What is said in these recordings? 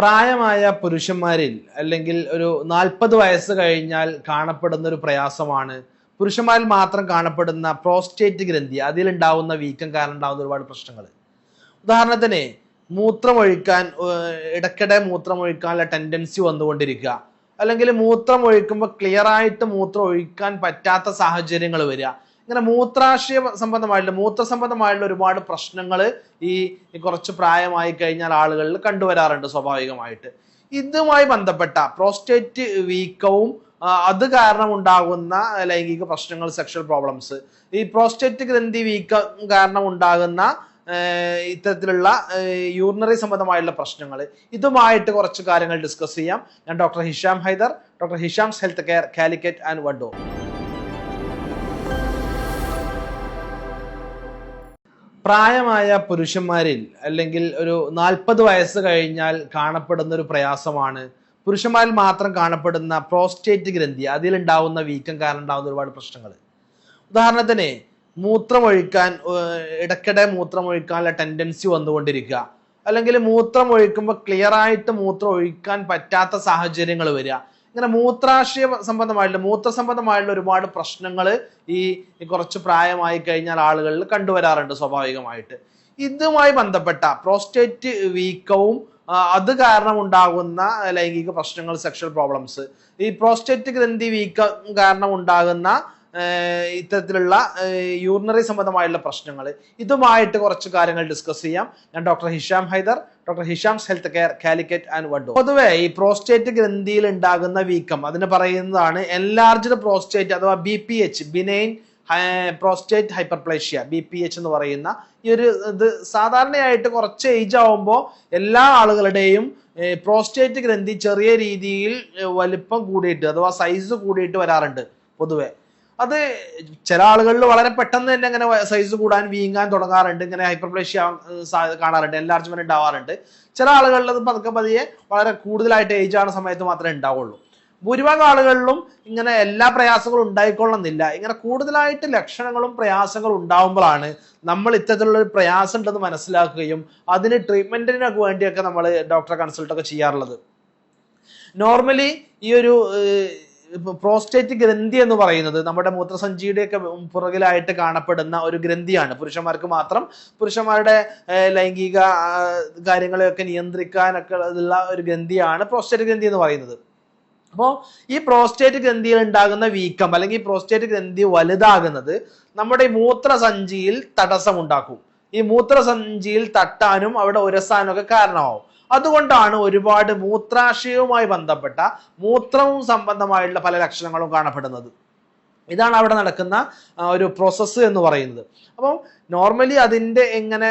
പ്രായമായ പുരുഷന്മാരിൽ അല്ലെങ്കിൽ ഒരു നാൽപ്പത് വയസ്സ് കഴിഞ്ഞാൽ കാണപ്പെടുന്ന ഒരു പ്രയാസമാണ്. പുരുഷന്മാരിൽ മാത്രം കാണപ്പെടുന്ന പ്രോസ്റ്റേറ്റ് ഗ്രന്ഥി അതിലുണ്ടാവുന്ന വീക്കം കാരണം ഉണ്ടാവുന്ന ഒരുപാട് പ്രശ്നങ്ങൾ. ഉദാഹരണത്തിന് മൂത്രമൊഴിക്കാൻ ഇടയ്ക്കിടെ മൂത്രമൊഴിക്കാനുള്ള ടെൻഡൻസി വന്നുകൊണ്ടിരിക്കുക. അല്ലെങ്കിൽ മൂത്രം ഒഴിക്കുമ്പോൾ ക്ലിയർ ആയിട്ട് മൂത്രം ഒഴിക്കാൻ പറ്റാത്ത സാഹചര്യങ്ങൾ വരിക. ഇങ്ങനെ മൂത്രാശയ സംബന്ധമായിട്ടുള്ള മൂത്ര സംബന്ധമായിട്ടുള്ള ഒരുപാട് പ്രശ്നങ്ങൾ ഈ കുറച്ച് പ്രായമായി കഴിഞ്ഞാൽ ആളുകളിൽ കണ്ടുവരാറുണ്ട് സ്വാഭാവികമായിട്ട്. ഇതുമായി ബന്ധപ്പെട്ട പ്രോസ്റ്റേറ്റ് വീക്കവും അത് കാരണം ഉണ്ടാകുന്ന ലൈംഗിക പ്രശ്നങ്ങൾ സെക്ഷൽ പ്രോബ്ലംസ് ഈ പ്രോസ്റ്റേറ്റ് ഗ്രന്ഥി വീക്കം കാരണം ഉണ്ടാകുന്ന ഇത്തരത്തിലുള്ള യൂറിനറി സംബന്ധമായിട്ടുള്ള പ്രശ്നങ്ങൾ ഇതുമായിട്ട് കുറച്ച് കാര്യങ്ങൾ ഡിസ്കസ് ചെയ്യാം. ഞാൻ doctor Hisham Haider doctor Hisham's health care Calicut and വഡോ പ്രായമായ പുരുഷന്മാരിൽ അല്ലെങ്കിൽ ഒരു നാൽപ്പത് വയസ്സ് കഴിഞ്ഞാൽ കാണപ്പെടുന്ന ഒരു പ്രയാസമാണ്. പുരുഷന്മാരിൽ മാത്രം കാണപ്പെടുന്ന പ്രോസ്റ്റേറ്റ് ഗ്രന്ഥി അതിലുണ്ടാവുന്ന വീക്കം കാരണം ഉണ്ടാവുന്ന ഒരുപാട് പ്രശ്നങ്ങൾ. ഉദാഹരണത്തിന് മൂത്രമൊഴിക്കാൻ ഇടയ്ക്കിടെ മൂത്രമൊഴിക്കാനുള്ള ടെൻഡൻസി വന്നുകൊണ്ടിരിക്കുക. അല്ലെങ്കിൽ മൂത്രം ഒഴിക്കുമ്പോൾ ക്ലിയർ ആയിട്ട് മൂത്രം ഒഴിക്കാൻ പറ്റാത്ത സാഹചര്യങ്ങൾ വരിക. ഇങ്ങനെ മൂത്രാശയ സംബന്ധമായിട്ടുള്ള മൂത്ര സംബന്ധമായിട്ടുള്ള ഒരുപാട് പ്രശ്നങ്ങൾ ഈ കുറച്ച് പ്രായമായി കഴിഞ്ഞാൽ ആളുകളിൽ കണ്ടുവരാറുണ്ട് സ്വാഭാവികമായിട്ട്. ഇതുമായി ബന്ധപ്പെട്ട പ്രോസ്റ്റേറ്റ് വീക്കവും അത് കാരണം ഉണ്ടാകുന്ന ലൈംഗിക പ്രശ്നങ്ങൾ സെക്ഷൽ പ്രോബ്ലംസ് ഈ പ്രോസ്റ്റേറ്റ് ഗ്രന്ഥി വീക്കം കാരണം ഉണ്ടാകുന്ന ഇത്തരത്തിലുള്ള യൂറിനറി സംബന്ധമായുള്ള പ്രശ്നങ്ങൾ. ഇതുമായിട്ട് കുറച്ച് കാര്യങ്ങൾ ഡിസ്കസ് ചെയ്യാം. ഞാൻ doctor Hisham Haider doctor Hisham's health care Calicut and വഡോ പൊതുവെ ഈ പ്രോസ്റ്റേറ്റ് ഗ്രന്ഥിയിൽ ഉണ്ടാകുന്ന വീക്കം അതിന് പറയുന്നതാണ് എൻലാർജ്ഡ് പ്രോസ്റ്റേറ്റ് അഥവാ B P H benign prostate hyperplasia B P H എന്ന് പറയുന്ന ഈ ഒരു ഇത് സാധാരണയായിട്ട് കുറച്ച് ഏജ് ആവുമ്പോൾ എല്ലാ ആളുകളുടെയും പ്രോസ്റ്റേറ്റ് ഗ്രന്ഥി ചെറിയ രീതിയിൽ വലിപ്പം കൂടിയിട്ട് അഥവാ സൈസ് കൂടിയിട്ട് വരാറുണ്ട് പൊതുവെ. അത് ചില ആളുകളിൽ വളരെ പെട്ടെന്ന് തന്നെ ഇങ്ങനെ സൈസ് കൂടാൻ വീങ്ങാൻ തുടങ്ങാറുണ്ട്. ഇങ്ങനെ ഹൈപ്പർപ്ലേഷ്യ കാണാറുണ്ട്. എൻലാർജ്മെന്റ് ഉണ്ടാവാറുണ്ട്. ചില ആളുകളിൽ അത് പതുക്കെ പതിയെ വളരെ കൂടുതലായിട്ട് ഏജ് ആണ് സമയത്ത് മാത്രമേ ഉണ്ടാവുള്ളൂ. ഭൂരിഭാഗം ആളുകളിലും ഇങ്ങനെ എല്ലാ പ്രയാസങ്ങളും ഉണ്ടായിക്കൊള്ളുന്നില്ല. ഇങ്ങനെ കൂടുതലായിട്ട് ലക്ഷണങ്ങളും പ്രയാസങ്ങളും ഉണ്ടാവുമ്പോഴാണ് നമ്മൾ ഇത്തരത്തിലുള്ള ഒരു പ്രയാസം ഉണ്ടെന്ന് മനസ്സിലാക്കുകയും അതിന് ട്രീറ്റ്മെന്റിനൊക്കെ വേണ്ടിയൊക്കെ നമ്മൾ ഡോക്ടറെ കൺസൾട്ടൊക്കെ ചെയ്യാറുള്ളത്. നോർമലി ഈ ഒരു പ്രോസ്റ്റേറ്റ് ഗ്രന്ഥി എന്ന് പറയുന്നത് നമ്മുടെ മൂത്രസഞ്ചിയുടെയൊക്കെ പുറകിലായിട്ട് കാണപ്പെടുന്ന ഒരു ഗ്രന്ഥിയാണ്. പുരുഷന്മാർക്ക് മാത്രം പുരുഷന്മാരുടെ ലൈംഗിക കാര്യങ്ങളെയൊക്കെ നിയന്ത്രിക്കാനൊക്കെ ഉള്ള ഒരു ഗ്രന്ഥിയാണ് പ്രോസ്റ്റേറ്റ് ഗ്രന്ഥി എന്ന് പറയുന്നത്. അപ്പോൾ ഈ പ്രോസ്റ്റേറ്റ് ഗ്രന്ഥിയിൽ ഉണ്ടാകുന്ന വീക്കം അല്ലെങ്കിൽ പ്രോസ്റ്റേറ്റ് ഗ്രന്ഥി വലുതാകുന്നത് നമ്മുടെ മൂത്രസഞ്ചിയിൽ തടസ്സമുണ്ടാക്കും. ഈ മൂത്രസഞ്ചിയിൽ തട്ടാനും അവിടെ ഉരസാനും ഒക്കെ കാരണമാവും. അതുകൊണ്ടാണ് ഒരുപാട് മൂത്രാശയവുമായി ബന്ധപ്പെട്ട മൂത്രവും സംബന്ധമായിട്ടുള്ള പല ലക്ഷണങ്ങളും കാണപ്പെടുന്നത്. ഇതാണ് അവിടെ നടക്കുന്ന ഒരു പ്രോസസ്സ് എന്ന് പറയുന്നത്. അപ്പം നോർമലി അതിന്റെ എങ്ങനെ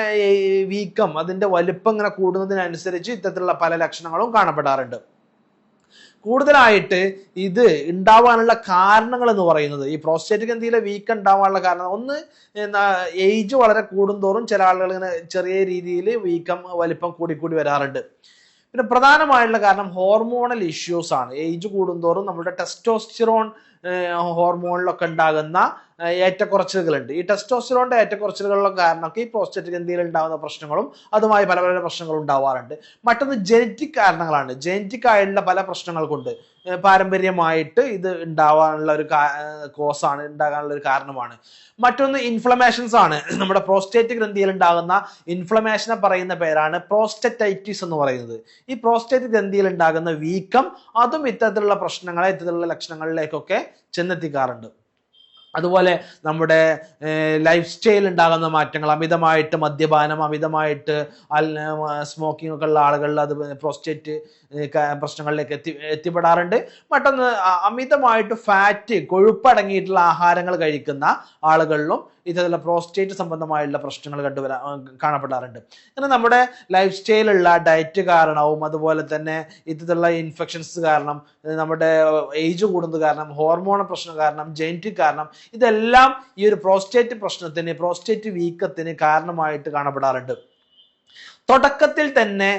വീക്കം അതിന്റെ വലുപ്പം ഇങ്ങനെ കൂടുന്നതിനനുസരിച്ച് ഇത്തരത്തിലുള്ള പല ലക്ഷണങ്ങളും കാണപ്പെടാറുണ്ട്. കൂടുതലായിട്ട് ഇത് ഉണ്ടാവാനുള്ള കാരണങ്ങൾ എന്ന് പറയുന്നത്. ഈ പ്രോസ്റ്റേറ്റ് ഗ്രന്ഥിയിലെ വീക്ക് ഉണ്ടാവാനുള്ള കാരണം ഒന്ന് ഏജ് വളരെ കൂടുന്തോറും ചില ആളുകൾ ഇങ്ങനെ ചെറിയ രീതിയിൽ വീക്കം വലിപ്പം കൂടിക്കൂടി കൂടി വരാറുണ്ട്. പിന്നെ പ്രധാനമായിട്ടുള്ള കാരണം ഹോർമോണൽ ഇഷ്യൂസ് ആണ്. ഏജ് കൂടുന്തോറും നമ്മുടെ ടെസ്റ്റോസ്റ്റിറോൺ ഹോർമോണിലൊക്കെ ഉണ്ടാകുന്ന ഏറ്റക്കുറച്ചിലുകളുണ്ട്. ഈ ടെസ്റ്റോസ്റ്റിറോണിന്റെ ഏറ്റക്കുറച്ചിലുകളിലും കാരണമൊക്കെ ഈ പ്രോസ്റ്റേറ്റ് ഗ്രന്ഥിയിൽ ഉണ്ടാകുന്ന പ്രശ്നങ്ങളും അതുമായി പല പല പ്രശ്നങ്ങളും ഉണ്ടാവാറുണ്ട്. മറ്റൊന്ന് ജനറ്റിക് കാരണങ്ങളാണ്. ജനറ്റിക് ആയിട്ടുള്ള പല പ്രശ്നങ്ങൾ കൊണ്ട് പാരമ്പര്യമായിട്ട് ഇത് ഉണ്ടാവാനുള്ള ഒരു കോസാണ് ഉണ്ടാകാനുള്ള ഒരു കാരണമാണ്. മറ്റൊന്ന് ഇൻഫ്ലമേഷൻസ് ആണ്. നമ്മുടെ പ്രോസ്റ്റേറ്റ് ഗ്രന്ഥിയിൽ ഉണ്ടാകുന്ന ഇൻഫ്ലമേഷനെ പറയുന്ന പേരാണ് പ്രോസ്റ്ററ്റൈറ്റിസ് എന്ന് പറയുന്നത്. ഈ പ്രോസ്റ്റേറ്റ് ഗ്രന്ഥിയിൽ ഉണ്ടാകുന്ന വീക്കം അതും ഇത്തരത്തിലുള്ള പ്രശ്നങ്ങളെ ഇത്തരത്തിലുള്ള ലക്ഷണങ്ങളിലേക്കൊക്കെ ചെന്നെത്തിക്കാറുണ്ട്. അതുപോലെ നമ്മുടെ ലൈഫ് സ്റ്റൈൽ ഉണ്ടാകുന്ന മാറ്റങ്ങൾ അമിതമായിട്ട് മദ്യപാനം അമിതമായിട്ട് സ്മോക്കിംഗ് ഒക്കെ ഉള്ള ആളുകളിൽ അത് പ്രോസ്റ്റേറ്റ് പ്രശ്നങ്ങളിലേക്ക് എത്തി എത്തിപ്പെടാറുണ്ട്. മറ്റൊന്ന് അമിതമായിട്ട് ഫാറ്റ് കൊഴുപ്പടങ്ങിയിട്ടുള്ള ആഹാരങ്ങൾ കഴിക്കുന്ന ആളുകളിലും ഇത്തരത്തിലുള്ള പ്രോസ്റ്റേറ്റ് സംബന്ധമായുള്ള പ്രശ്നങ്ങൾ കണ്ടുവരാ കാണപ്പെടാറുണ്ട്. അങ്ങനെ നമ്മുടെ ലൈഫ് സ്റ്റൈലുള്ള ഡയറ്റ് കാരണവും അതുപോലെ തന്നെ ഇത്തരത്തിലുള്ള ഇൻഫെക്ഷൻസ് കാരണം നമ്മുടെ ഏജ് കൂടുന്നത് കാരണം ഹോർമോൺ പ്രശ്നം കാരണം ജെനറ്റിക് കാരണം ഇതെല്ലാം ഈ ഒരു പ്രോസ്റ്റേറ്റ് പ്രശ്നത്തിന് പ്രോസ്റ്റേറ്റ് വീക്കത്തിന് കാരണമായിട്ട് കാണപ്പെടാറുണ്ട്. തുടക്കത്തിൽ തന്നെ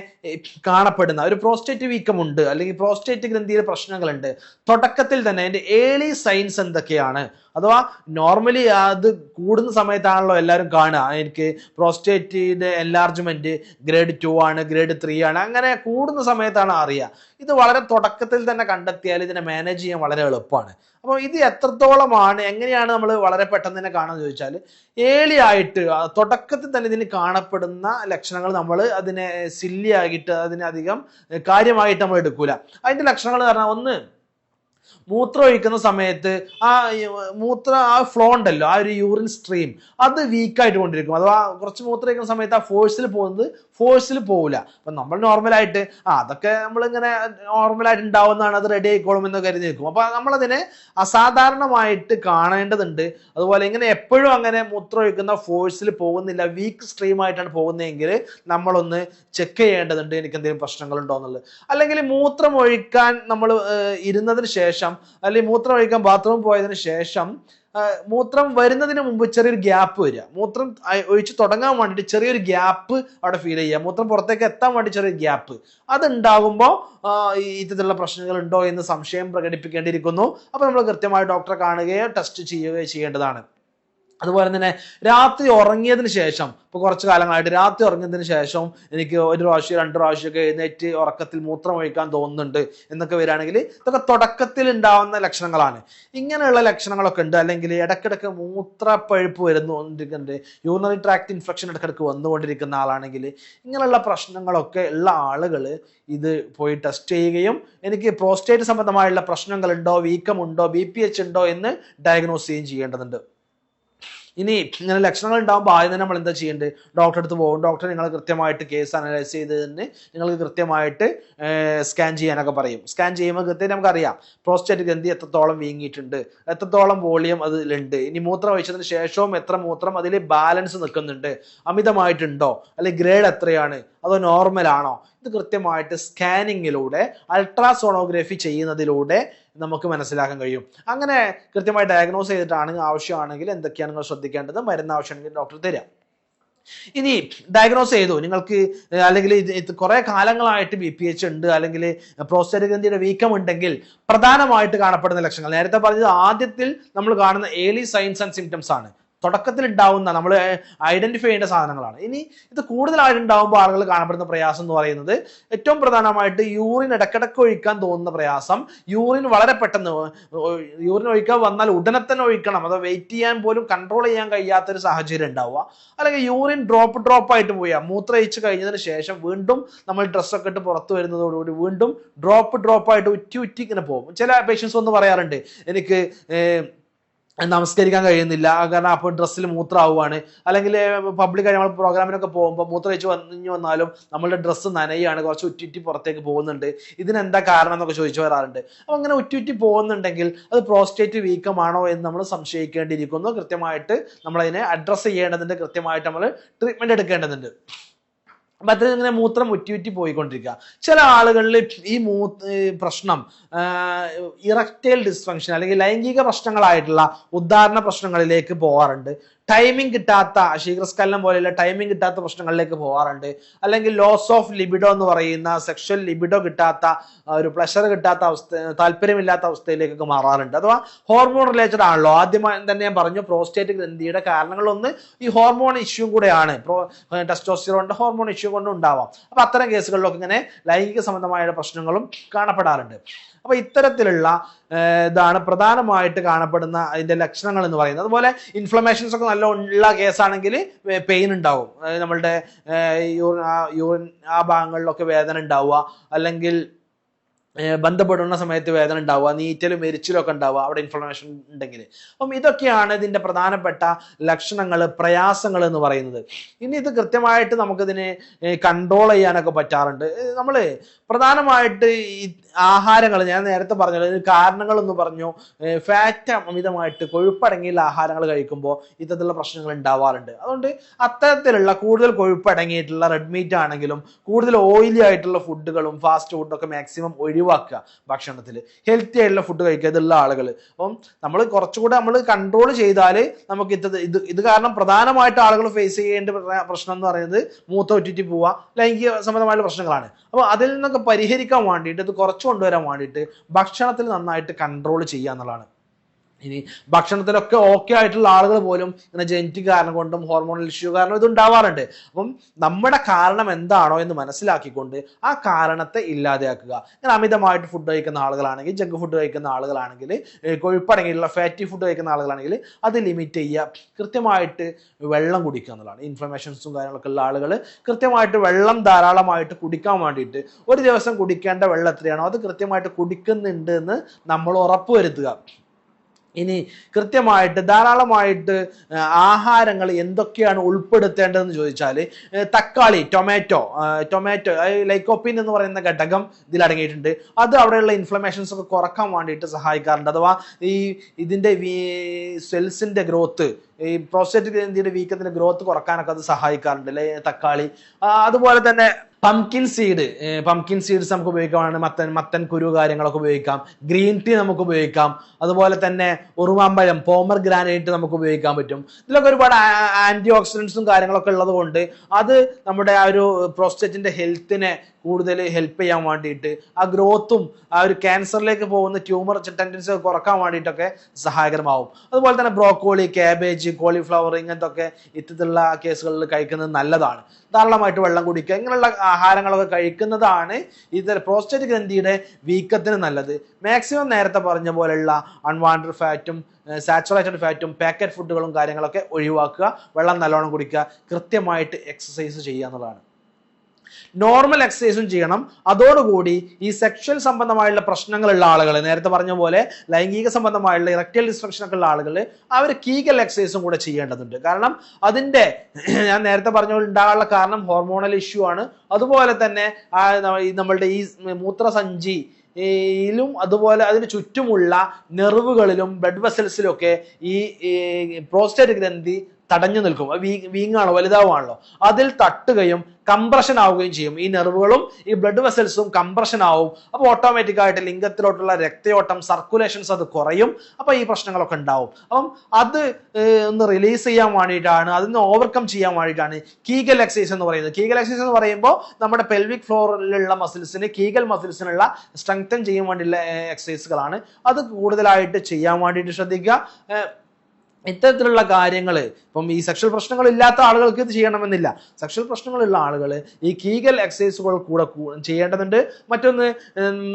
കാണപ്പെടുന്ന ഒരു പ്രോസ്റ്റേറ്റ് വീക്കമുണ്ട് അല്ലെങ്കിൽ പ്രോസ്റ്റേറ്റ് ഗ്രന്ഥിയിൽ പ്രശ്നങ്ങളുണ്ട്. തുടക്കത്തിൽ തന്നെ അതിന്റെ ഏളി സൈൻസ് എന്തൊക്കെയാണ്? അഥവാ നോർമലി അത് കൂടുന്ന സമയത്താണല്ലോ എല്ലാവരും കാണുക. എനിക്ക് പ്രോസ്റ്റേറ്റിന്റെ എൻലാർജ്മെന്റ് ഗ്രേഡ് ടു ആണ് ഗ്രേഡ് ത്രീ ആണ് അങ്ങനെ കൂടുന്ന സമയത്താണ് അറിയുക. ഇത് വളരെ തുടക്കത്തിൽ തന്നെ കണ്ടെത്തിയാൽ ഇതിനെ മാനേജ് ചെയ്യാൻ വളരെ എളുപ്പമാണ്. അപ്പോൾ ഇത് എത്രത്തോളമാണ്? എങ്ങനെയാണ് നമ്മൾ വളരെ പെട്ടെന്ന് തന്നെ കാണാന്ന് ചോദിച്ചാൽ ഏളി ആയിട്ട് തുടക്കത്തിൽ തന്നെ ഇതിന് കാണപ്പെടുന്ന ലക്ഷണങ്ങൾ നമ്മൾ അതിനെ സില്ലി ആയിട്ട് അതിനെ അധികം കാര്യമായിട്ട് നമ്മൾ എടുക്കൂല. അതിന്റെ ലക്ഷണങ്ങൾ എന്ന് പറഞ്ഞാൽ ഒന്ന് മൂത്രം ഒഴിക്കുന്ന സമയത്ത് ആ മൂത്ര ആ ഫ്ലോ ഉണ്ടല്ലോ ആ ഒരു യൂറിൻ സ്ട്രീം അത് വീക്കായിട്ട് കൊണ്ടിരിക്കും. അഥവാ കുറച്ച് മൂത്രം ഒഴിക്കുന്ന സമയത്ത് ആ ഫോഴ്സിൽ പോകുന്നത് ഫോഴ്സിൽ പോവില്ല. അപ്പം നമ്മൾ നോർമലായിട്ട് ആ അതൊക്കെ നമ്മളിങ്ങനെ നോർമലായിട്ട് ഉണ്ടാവുന്നതാണ് അത് റെഡി ആയിക്കോളും എന്ന് കരുതി നിൽക്കും. അപ്പം നമ്മളതിനെ അസാധാരണമായിട്ട് കാണേണ്ടതുണ്ട്. അതുപോലെ ഇങ്ങനെ എപ്പോഴും അങ്ങനെ മൂത്രം ഒഴിക്കുന്ന ഫോഴ്സിൽ പോകുന്നില്ല വീക്ക് സ്ട്രീം ആയിട്ടാണ് പോകുന്നതെങ്കിൽ നമ്മളൊന്ന് ചെക്ക് ചെയ്യേണ്ടതുണ്ട് എനിക്ക് എന്തെങ്കിലും പ്രശ്നങ്ങളുണ്ടോ എന്നുള്ളത്. അല്ലെങ്കിൽ മൂത്രം ഒഴിക്കാൻ നമ്മൾ ഇരുന്നതിന് ശേഷം അല്ലെങ്കിൽ മൂത്രം ഒഴിക്കാൻ ബാത്റൂം പോയതിനു ശേഷം മൂത്രം വരുന്നതിന് മുമ്പ് ചെറിയൊരു ഗ്യാപ്പ് വരിക. മൂത്രം ഒഴിച്ച് തുടങ്ങാൻ വേണ്ടിയിട്ട് ചെറിയൊരു ഗ്യാപ്പ് അവിടെ ഫീൽ ചെയ്യുക. മൂത്രം പുറത്തേക്ക് എത്താൻ വേണ്ടി ചെറിയൊരു ഗ്യാപ്പ് അതുണ്ടാകുമ്പോൾ ഇത്തരത്തിലുള്ള പ്രശ്നങ്ങൾ ഉണ്ടോ എന്ന് സംശയം പ്രകടിപ്പിക്കേണ്ടിയിരിക്കുന്നു. അപ്പോൾ നമ്മൾ കൃത്യമായി ഡോക്ടറെ കാണുകയോ ടെസ്റ്റ് ചെയ്യുകയോ ചെയ്യേണ്ടതാണ്. അതുപോലെ തന്നെ രാത്രി ഉറങ്ങിയതിന് ശേഷം ഇപ്പോൾ കുറച്ച് കാലങ്ങളായിട്ട് രാത്രി ഉറങ്ങിയതിന് ശേഷം എനിക്ക് ഒരു പ്രാവശ്യം രണ്ട് പ്രാവശ്യമൊക്കെ എഴുന്നേറ്റ് ഉറക്കത്തിൽ മൂത്രം ഒഴിക്കാൻ തോന്നുന്നുണ്ട് എന്നൊക്കെ വരികയാണെങ്കിൽ ഇതൊക്കെ തുടക്കത്തിൽ ഉണ്ടാവുന്ന ലക്ഷണങ്ങളാണ്. ഇങ്ങനെയുള്ള ലക്ഷണങ്ങളൊക്കെ ഉണ്ട്. അല്ലെങ്കിൽ ഇടയ്ക്കിടയ്ക്ക് മൂത്രപ്പഴുപ്പ് വരുന്നുകൊണ്ടിരിക്കുന്നുണ്ട്. യൂറിനറി ട്രാക്ട് ഇൻഫെക്ഷൻ ഇടയ്ക്കിടയ്ക്ക് വന്നുകൊണ്ടിരിക്കുന്ന ആളാണെങ്കിൽ ഇങ്ങനെയുള്ള പ്രശ്നങ്ങളൊക്കെ ഉള്ള ആളുകൾ ഇത് പോയി ടെസ്റ്റ് ചെയ്യുകയും എനിക്ക് പ്രോസ്റ്റേറ്റ് സംബന്ധമായുള്ള പ്രശ്നങ്ങളുണ്ടോ വീക്കമുണ്ടോ ബി പി എച്ച് ഉണ്ടോ എന്ന് ഡയഗ്നോസ് ചെയ്യുകയും ചെയ്യേണ്ടതുണ്ട്. ഇനി ഇങ്ങനെ ലക്ഷണങ്ങൾ ഉണ്ടാകുമ്പോൾ ആദ്യം തന്നെ നമ്മൾ എന്താ ചെയ്യേണ്ടത് ഡോക്ടറെ അടുത്ത് പോകും. ഡോക്ടർ നിങ്ങൾ കൃത്യമായിട്ട് കേസ് അനലൈസ് ചെയ്തതിന് നിങ്ങൾക്ക് കൃത്യമായിട്ട് സ്കാൻ ചെയ്യാനൊക്കെ പറയും. സ്കാൻ ചെയ്യുമ്പോൾ കൃത്യം നമുക്കറിയാം. പ്രോസ്റ്റേറ്റ് ഗ്രന്ഥി എത്രത്തോളം വീങ്ങിയിട്ടുണ്ട്. എത്രത്തോളം വോളിയം അതിലുണ്ട്. ഇനി മൂത്രം ഒഴിച്ചതിന് ശേഷവും എത്ര മൂത്രം അതിൽ ബാലൻസ് നിൽക്കുന്നുണ്ട്? അമിതമായിട്ടുണ്ടോ? അല്ലെങ്കിൽ ഗ്രേഡ് എത്രയാണ്? അതോ നോർമൽ ആണോ? ഇത് കൃത്യമായിട്ട് സ്കാനിങ്ങിലൂടെ അൾട്രാസോണോഗ്രഫി ചെയ്യുന്നതിലൂടെ നമുക്ക് മനസ്സിലാക്കാൻ കഴിയും. അങ്ങനെ കൃത്യമായി ഡയഗ്നോസ് ചെയ്തിട്ടാണെങ്കിൽ ആവശ്യമാണെങ്കിൽ എന്തൊക്കെയാണ് നിങ്ങൾ ശ്രദ്ധിക്കേണ്ടത്? മരുന്ന് ആവശ്യമാണെങ്കിൽ ഡോക്ടർ തരാം. ഇനി ഡയഗ്നോസ് ചെയ്തു. നിങ്ങൾക്ക് അല്ലെങ്കിൽ കുറെ കാലങ്ങളായിട്ട് ബി പി എച്ച് ഉണ്ട് അല്ലെങ്കിൽ പ്രോസ്റ്റേറ്റ് ഗ്രന്ഥിയുടെ വീക്കം ഉണ്ടെങ്കിൽ പ്രധാനമായിട്ട് കാണപ്പെടുന്ന ലക്ഷണങ്ങൾ. നേരത്തെ പറഞ്ഞത് ആദ്യത്തിൽ നമ്മൾ കാണുന്ന ഏലി സൈൻസ് ആൻഡ് സിംറ്റംസ് ആണ്. തുടക്കത്തിൽ ഉണ്ടാവുന്ന നമ്മൾ ഐഡന്റിഫൈ ചെയ്യേണ്ട സാധനങ്ങളാണ്. ഇനി ഇത് കൂടുതലായിട്ട് ഉണ്ടാവുമ്പോൾ ആളുകൾ കാണപ്പെടുന്ന പ്രയാസം എന്ന് പറയുന്നത് ഏറ്റവും പ്രധാനമായിട്ട് യൂറിൻ ഇടക്കിടക്ക് ഒഴിക്കാൻ തോന്നുന്ന പ്രയാസം. യൂറിൻ വളരെ പെട്ടെന്ന് യൂറിൻ ഒഴിക്കാൻ വന്നാൽ ഉടനെ തന്നെ ഒഴിക്കണം. അത് വെയിറ്റ് ചെയ്യാൻ പോലും കൺട്രോൾ ചെയ്യാൻ കഴിയാത്ത ഒരു സാഹചര്യം ഉണ്ടാവുക. അല്ലെങ്കിൽ യൂറിൻ ഡ്രോപ്പ് ഡ്രോപ്പ് ആയിട്ട് പോയാൽ മൂത്രയിച്ച് കഴിഞ്ഞതിന് ശേഷം വീണ്ടും നമ്മൾ ഡ്രസ്സൊക്കെ ഇട്ട് പുറത്തു വരുന്നതോടുകൂടി വീണ്ടും ഡ്രോപ്പ് ഡ്രോപ്പ് ആയിട്ട് ഉറ്റി ഉറ്റി ഇങ്ങനെ പോകും. ചില പേഷ്യൻസ് ഒന്ന് പറയാറുണ്ട് എനിക്ക് നമസ്കരിക്കാൻ കഴിയുന്നില്ല. കാരണം അപ്പോൾ ഡ്രസ്സിൽ മൂത്രമാവുകയാണ് അല്ലെങ്കിൽ പബ്ലിക് ആയി നമ്മൾ പ്രോഗ്രാമിനൊക്കെ പോകുമ്പോൾ മൂത്രമൊഴിച്ച് വന്നു വന്നാലും നമ്മളുടെ ഡ്രസ്സ് നനയാണ്. കുറച്ച് ഉറ്റുറ്റി പുറത്തേക്ക് പോകുന്നുണ്ട്. ഇതിനെന്താ കാരണം എന്നൊക്കെ ചോദിച്ചു വരാറുണ്ട്. അപ്പോൾ അങ്ങനെ ഉറ്റുറ്റി പോകുന്നുണ്ടെങ്കിൽ അത് പ്രോസ്റ്റേറ്റ് വീക്കമാണോ എന്ന് നമ്മൾ സംശയിക്കേണ്ടിയിരിക്കുന്നു. കൃത്യമായിട്ട് നമ്മളതിനെ അഡ്രസ്സ് ചെയ്യേണ്ടതുണ്ട് കൃത്യമായിട്ട് നമ്മൾ ട്രീറ്റ്മെന്റ് എടുക്കേണ്ടതുണ്ട്. അപ്പൊ ഇങ്ങനെ മൂത്രം ഉറ്റി ഉറ്റി പോയിക്കൊണ്ടിരിക്കുക. ചില ആളുകളിൽ ഈ മൂ പ്രശ്നം ഇറക്റ്റൈൽ ഡിസ്ഫങ്ഷൻ അല്ലെങ്കിൽ ലൈംഗിക പ്രശ്നങ്ങളായിട്ടുള്ള ഉദാഹരണ പ്രശ്നങ്ങളിലേക്ക് പോകാറുണ്ട് ടൈമിംഗ് കിട്ടാത്ത ശീഘ്രസ്കലനം പോലെയുള്ള ടൈമിംഗ് കിട്ടാത്ത പ്രശ്നങ്ങളിലേക്ക് പോകാറുണ്ട് അല്ലെങ്കിൽ ലോസ് ഓഫ് ലിബിഡോ എന്ന് പറയുന്ന സെക്ഷൽ ലിബിഡോ കിട്ടാത്ത ഒരു പ്ലഷർ കിട്ടാത്ത അവസ്ഥ താല്പര്യമില്ലാത്ത അവസ്ഥയിലേക്കൊക്കെ മാറാറുണ്ട്. അഥവാ ഹോർമോൺ റിലേറ്റഡ് ആണല്ലോ. ആദ്യമായി തന്നെ ഞാൻ പറഞ്ഞു പ്രോസ്റ്റേറ്റ് ഗ്രന്ഥിയുടെ കാരണങ്ങളൊന്ന് ഈ ഹോർമോൺ ഇഷ്യൂ കൂടെയാണ്. പ്രോ ടെസ്റ്റോസ്റ്റിറോണിന്റെ ഹോർമോൺ ഇഷ്യൂ കൊണ്ടും ഉണ്ടാവാം. അപ്പൊ അത്തരം കേസുകളിലൊക്കെ ഇങ്ങനെ ലൈംഗിക സംബന്ധമായ പ്രശ്നങ്ങളും കാണപ്പെടാറുണ്ട്. അപ്പൊ ഇത്തരത്തിലുള്ള ഇതാണ് പ്രധാനമായിട്ട് കാണപ്പെടുന്ന അതിന്റെ ലക്ഷണങ്ങൾ എന്ന് പറയുന്നത്. അതുപോലെ ഇൻഫ്ലമേഷൻസ് ഒക്കെ നല്ല ഉള്ള കേസാണെങ്കിൽ പെയിൻ ഉണ്ടാവും. അതായത് നമ്മളുടെ യൂറിൻ ആ ഭാഗങ്ങളിലൊക്കെ വേദന ഉണ്ടാവുക. അല്ലെങ്കിൽ ബന്ധപ്പെടുന്ന സമയത്ത് വേദന ഉണ്ടാവുക നീറ്റലും എരിച്ചിലും ഒക്കെ ഉണ്ടാവുക അവിടെ ഇൻഫ്ലമേഷൻ ഉണ്ടെങ്കിൽ അപ്പം ഇതൊക്കെയാണ് ഇതിന്റെ പ്രധാനപ്പെട്ട ലക്ഷണങ്ങൾ പ്രയാസങ്ങൾ എന്ന് പറയുന്നത്. ഇനി ഇത് കൃത്യമായിട്ട് നമുക്കിതിനെ കൺട്രോൾ ചെയ്യാനൊക്കെ പറ്റാറുണ്ട്. നമ്മൾ പ്രധാനമായിട്ട് ഈ ആഹാരങ്ങൾ ഞാൻ നേരത്തെ പറഞ്ഞത് ഇതിന് കാരണങ്ങൾ എന്ന് പറഞ്ഞു ഫാറ്റ് അമിതമായിട്ട് കൊഴുപ്പടങ്ങിയുള്ള ആഹാരങ്ങൾ കഴിക്കുമ്പോൾ ഇത്തരത്തിലുള്ള പ്രശ്നങ്ങൾ ഉണ്ടാവാറുണ്ട്. അതുകൊണ്ട് അത്തരത്തിലുള്ള കൂടുതൽ കൊഴുപ്പടങ്ങിയിട്ടുള്ള റെഡ് മീറ്റ് ആണെങ്കിലും കൂടുതൽ ഓയിലി ആയിട്ടുള്ള ഫുഡുകളും ഫാസ്റ്റ് ഫുഡൊക്കെ മാക്സിമം ഒഴിവാക്കുക ഒഴിവാക്കുക ഭക്ഷണത്തിൽ. ഹെൽത്തി ആയിട്ടുള്ള ഫുഡ് കഴിക്കുക ഇതുള്ള ആളുകൾ. അപ്പം നമ്മൾ കുറച്ചുകൂടെ നമ്മൾ കൺട്രോൾ ചെയ്താൽ നമുക്ക് ഇത് ഇത് കാരണം പ്രധാനമായിട്ട് ആളുകൾ ഫേസ് ചെയ്യേണ്ട പ്രശ്നം എന്ന് പറയുന്നത് മൂത്ത ഒറ്റിറ്റി പോവുക ലൈംഗിക സംബന്ധമായിട്ടുള്ള പ്രശ്നങ്ങളാണ്. അപ്പോൾ അതിൽ നിന്നൊക്കെ പരിഹരിക്കാൻ വേണ്ടിയിട്ട് ഇത് കുറച്ച് കൊണ്ടുവരാൻ വേണ്ടിയിട്ട് ഭക്ഷണത്തിൽ നന്നായിട്ട് കൺട്രോൾ ചെയ്യുക എന്നുള്ളതാണ്. ഇനി ഭക്ഷണത്തിലൊക്കെ ഓക്കെ ആയിട്ടുള്ള ആളുകൾ പോലും ഇങ്ങനെ ജനറ്റിക് കാരണം കൊണ്ടും ഹോർമോണൽ ഇഷ്യൂ കാരണം ഇത് ഉണ്ടാവാറുണ്ട്. അപ്പം നമ്മുടെ കാരണം എന്താണോ എന്ന് മനസ്സിലാക്കിക്കൊണ്ട് ആ കാരണത്തെ ഇല്ലാതെയാക്കുക. ഇങ്ങനെ അമിതമായിട്ട് ഫുഡ് കഴിക്കുന്ന ആളുകളാണെങ്കിൽ ജങ്ക് ഫുഡ് കഴിക്കുന്ന ആളുകളാണെങ്കിൽ കൊഴുപ്പടങ്ങിയിട്ടുള്ള ഫാറ്റി ഫുഡ് കഴിക്കുന്ന ആളുകളാണെങ്കിൽ അത് ലിമിറ്റ് ചെയ്യുക. കൃത്യമായിട്ട് വെള്ളം കുടിക്കുക എന്നുള്ളതാണ്. ഇൻഫ്ലമേഷൻസും കാര്യങ്ങളൊക്കെ ഉള്ള ആളുകൾ കൃത്യമായിട്ട് വെള്ളം ധാരാളമായിട്ട് കുടിക്കാൻ വേണ്ടിയിട്ട് ഒരു ദിവസം കുടിക്കേണ്ട വെള്ളം എത്രയാണോ അത് കൃത്യമായിട്ട് കുടിക്കുന്നുണ്ട് എന്ന് നമ്മൾ ഉറപ്പുവരുത്തുക ഇനി കൃത്യമായിട്ട് ധാരാളമായിട്ട് ആഹാരങ്ങൾ എന്തൊക്കെയാണ് ഉൾപ്പെടുത്തേണ്ടതെന്ന് ചോദിച്ചാൽ തക്കാളി ടൊമാറ്റോ ടൊമാറ്റോ ലൈക്കോപ്പിൻ എന്ന് പറയുന്ന ഘടകം ഇതിൽ അടങ്ങിയിട്ടുണ്ട്. അത് അവിടെയുള്ള ഇൻഫ്ലമേഷൻസ് ഒക്കെ കുറയ്ക്കാൻ വേണ്ടിയിട്ട് സഹായിക്കാറുണ്ട്. അഥവാ ഈ ഇതിന്റെ സെൽസിന്റെ ഗ്രോത്ത് ഈ പ്രോസ്റ്റേറ്റ് ഗ്രന്ഥിയുടെ വീക്കത്തിന്റെ ഗ്രോത്ത് കുറക്കാനൊക്കെ അത് സഹായിക്കാറുണ്ട്. അല്ലെ തക്കാളി. അതുപോലെ തന്നെ പംകിൻ സീഡ് പംകിൻ സീഡ്സ് നമുക്ക് ഉപയോഗിക്കാമാണ് മത്തൻ മത്തൻ കുരു കാര്യങ്ങളൊക്കെ ഉപയോഗിക്കാം. ഗ്രീൻ ടീ നമുക്ക് ഉപയോഗിക്കാം. അതുപോലെ തന്നെ ഉറുമാമ്പഴം പോമർ ഗ്രാനൈറ്റ് നമുക്ക് ഉപയോഗിക്കാൻ പറ്റും. ഇതിലൊക്കെ ഒരുപാട് ആന്റി ഓക്സിഡൻസും കാര്യങ്ങളൊക്കെ ഉള്ളത് കൊണ്ട് അത് നമ്മുടെ ആ ഒരു പ്രോസ്റ്റേറ്റിന്റെ ഹെൽത്തിനെ കൂടുതൽ ഹെൽപ്പ് ചെയ്യാൻ വേണ്ടിയിട്ട് ആ ഗ്രോത്തും ആ ഒരു ക്യാൻസറിലേക്ക് പോകുന്ന ട്യൂമർ ടെൻഡൻസി കുറയ്ക്കാൻ വേണ്ടിയിട്ടൊക്കെ സഹായകരമാവും. അതുപോലെ തന്നെ ബ്രോക്കോളി കാബേജ് കോളിഫ്ലവർ ഇങ്ങനത്തെ ഒക്കെ ഇത്തരത്തിലുള്ള കേസുകളിൽ കഴിക്കുന്നത് നല്ലതാണ്. ധാരാളമായിട്ട് വെള്ളം കുടിക്കുക. ഇങ്ങനെയുള്ള ആഹാരങ്ങളൊക്കെ കഴിക്കുന്നതാണ് ഇത് പ്രോസ്റ്റേറ്റ് ഗ്രന്ഥിയുടെ വീക്കത്തിന് നല്ലത്. മാക്സിമം നേരത്തെ പറഞ്ഞ പോലെയുള്ള അൺവാണ്ടഡ് ഫാറ്റും സാച്ചുറേറ്റഡ് ഫാറ്റും പാക്കറ്റ് ഫുഡുകളും കാര്യങ്ങളൊക്കെ ഒഴിവാക്കുക വെള്ളം നല്ലോണം കുടിക്കുക കൃത്യമായിട്ട് എക്സസൈസ് ചെയ്യുക എന്നുള്ളതാണ്. നോർമൽ എക്സസൈസും ചെയ്യണം. അതോടുകൂടി ഈ സെക്ഷൽ സംബന്ധമായുള്ള പ്രശ്നങ്ങളുള്ള ആളുകൾ നേരത്തെ പറഞ്ഞ പോലെ ലൈംഗിക സംബന്ധമായുള്ള ഇറക്റ്റൽ ഡിസ്ട്രക്ഷൻ ഒക്കെ ഉള്ള ആളുകൾ അവർ കീഗൽ എക്സസൈസും കൂടെ ചെയ്യേണ്ടതുണ്ട്. കാരണം അതിന്റെ ഞാൻ നേരത്തെ പറഞ്ഞ പോലെ ഉണ്ടാകാനുള്ള കാരണം ഹോർമോണൽ ഇഷ്യൂ ആണ്. അതുപോലെ തന്നെ നമ്മളുടെ ഈ മൂത്രസഞ്ചി യിലും അതുപോലെ അതിന് ചുറ്റുമുള്ള നെർവുകളിലും ബ്ലഡ് വെസൽസിലും ഒക്കെ ഈ പ്രോസ്റ്റേറ്റ് ഗ്രന്ഥി തടഞ്ഞു നിൽക്കും. വീങ്ങാണോ? വലുതാവുകയാണല്ലോ അതിൽ തട്ടുകയും കംപ്രഷൻ ആവുകയും ചെയ്യും. ഈ നെർവുകളും ഈ ബ്ലഡ് വെസൽസും കംപ്രഷൻ ആവും. അപ്പോൾ ഓട്ടോമാറ്റിക് ആയിട്ട് ലിംഗത്തിലോട്ടുള്ള രക്തയോട്ടം സർക്കുലേഷൻസ് അത് കുറയും. അപ്പോൾ ഈ പ്രശ്നങ്ങളൊക്കെ ഉണ്ടാവും. അപ്പം അത് ഒന്ന് റിലീസ് ചെയ്യാൻ വേണ്ടിയിട്ടാണ് അതിന് ഓവർകം ചെയ്യാൻ വേണ്ടിയിട്ടാണ് കീഗൽ എക്സസൈസ് എന്ന് പറയുന്നത്. കീഗൽ എക്സസൈസ് എന്ന് പറയുമ്പോൾ നമ്മുടെ പെൽവിക് ഫ്ലോറിലുള്ള മസിൽസിന് കീഗൽ മസിൽസിനുള്ള സ്ട്രെങ്തൻ ചെയ്യാൻ വേണ്ടിയുള്ള എക്സസൈസുകളാണ് അത് കൂടുതലായിട്ട് ചെയ്യാൻ വേണ്ടിയിട്ട് ശ്രദ്ധിക്കുക. ഇത്തരത്തിലുള്ള കാര്യങ്ങൾ ഇപ്പം ഈ സെക്ഷൽ പ്രശ്നങ്ങൾ ഇല്ലാത്ത ആളുകൾക്ക് ഇത് ചെയ്യണമെന്നില്ല. സെക്ഷൽ പ്രശ്നങ്ങളുള്ള ആളുകൾ ഈ കീഗൽ എക്സസൈസുകൾ കൂടെ ചെയ്യേണ്ടതുണ്ട്. മറ്റൊന്ന്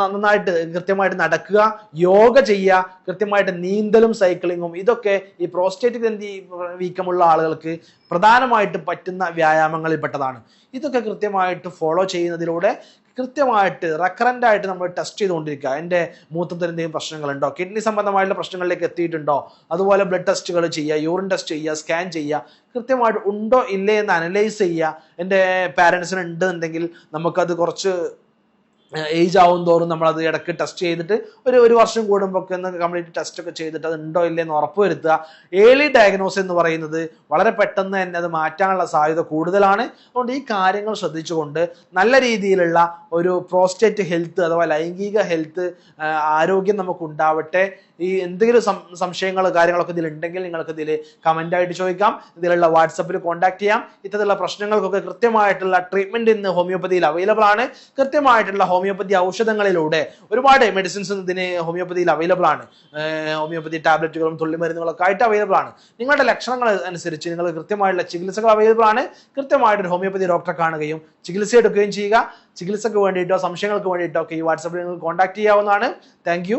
നന്നായിട്ട് കൃത്യമായിട്ട് നടക്കുക യോഗ ചെയ്യുക കൃത്യമായിട്ട് നീന്തലും സൈക്ലിങ്ങും ഇതൊക്കെ ഈ പ്രോസ്റ്റേറ്റ് ഗ്രന്ഥി വീക്കമുള്ള ആളുകൾക്ക് പ്രധാനമായിട്ട് പറ്റുന്ന വ്യായാമങ്ങളിൽ പെട്ടതാണ് ഇതൊക്കെ കൃത്യമായിട്ട് ഫോളോ ചെയ്യുന്നതിലൂടെ കൃത്യമായിട്ട് റെക്കറന്റ് ആയിട്ട് നമ്മൾ ടെസ്റ്റ് ചെയ്തുകൊണ്ടിരിക്കുക. എന്റെ മൂത്രത്തിൽ എന്തെങ്കിലും പ്രശ്നങ്ങളുണ്ടോ? കിഡ്നി സംബന്ധമായിട്ടുള്ള പ്രശ്നങ്ങളിലേക്ക് എത്തിയിട്ടുണ്ടോ? അതുപോലെ ബ്ലഡ് ടെസ്റ്റുകൾ ചെയ്യുക യൂറിൻ ടെസ്റ്റ് ചെയ്യുക സ്കാൻ ചെയ്യുക കൃത്യമായിട്ട് ഉണ്ടോ ഇല്ലേ എന്ന് അനലൈസ് ചെയ്യുക. എന്റെ പാരൻസിന് ഉണ്ടെന്നുണ്ടെങ്കിൽ നമുക്കത് കുറച്ച് ഏജ് ആവും തോറും നമ്മൾ അത് ഇടയ്ക്ക് ടെസ്റ്റ് ചെയ്തിട്ട് ഒരു ഒരു വർഷം കൂടുമ്പോൾ ഒക്കെ ഒന്ന് കംപ്ലീറ്റ് ടെസ്റ്റ് ഒക്കെ ചെയ്തിട്ട് അത് ഉണ്ടോ ഇല്ലേ എന്ന് ഉറപ്പ് വരുത്തുക. ഏർലി ഡയഗ്നോസ് എന്ന് പറയുന്നത് വളരെ പെട്ടെന്ന് തന്നെ അത് മാറ്റാനുള്ള സാധ്യത കൂടുതലാണ്. അതുകൊണ്ട് ഈ കാര്യങ്ങൾ ശ്രദ്ധിച്ചുകൊണ്ട് നല്ല രീതിയിലുള്ള ഒരു പ്രോസ്റ്റേറ്റ് ഹെൽത്ത് അഥവാ ലൈംഗിക ഹെൽത്ത് ആരോഗ്യം നമുക്ക് ഉണ്ടാവട്ടെ ഈ എന്തെങ്കിലും സംശയങ്ങൾ കാര്യങ്ങളൊക്കെ ഇതിലുണ്ടെങ്കിൽ നിങ്ങൾക്ക് ഇതിൽ കമന്റ് ആയിട്ട് ചോദിക്കാം. ഇതിലുള്ള വാട്സപ്പിൽ കോൺടാക്ട് ചെയ്യാം. ഇത്തരത്തിലുള്ള പ്രശ്നങ്ങൾക്കൊക്കെ കൃത്യമായിട്ടുള്ള ട്രീറ്റ്മെന്റ് ഇന്ന് ഹോമിയോപ്പതിയിൽ അവൈലബിൾ ആണ്. കൃത്യമായിട്ടുള്ള ഹോമിയോപ്പതി ഔഷധങ്ങളിലൂടെ ഒരുപാട് മെഡിസിൻസ് ഇതിന് ഹോമിയോപ്പതിയിൽ അവൈലബിൾ ആണ്. ഹോമിയോപ്പതി ടാബ്ലറ്റുകളും തുള്ളിമരുന്നുകളൊക്കെ ആയിട്ട് അവൈലബിൾ ആണ്. നിങ്ങളുടെ ലക്ഷണങ്ങൾ അനുസരിച്ച് നിങ്ങൾ കൃത്യമായുള്ള ചികിത്സകൾ അവൈലബിൾ ആണ്. കൃത്യമായിട്ട് ഹോമിയോപ്പതി ഡോക്ടറെ കാണുകയും ചികിത്സ എടുക്കുകയും ചെയ്യുക. ചികിത്സക്ക് വേണ്ടിയിട്ടോ സംശയങ്ങൾക്ക് വേണ്ടിയിട്ടോ ഒക്കെ ഈ വാട്സപ്പിൽ നിങ്ങൾ കോൺടാക്ട് ചെയ്യാവുന്നതാണ്. താങ്ക്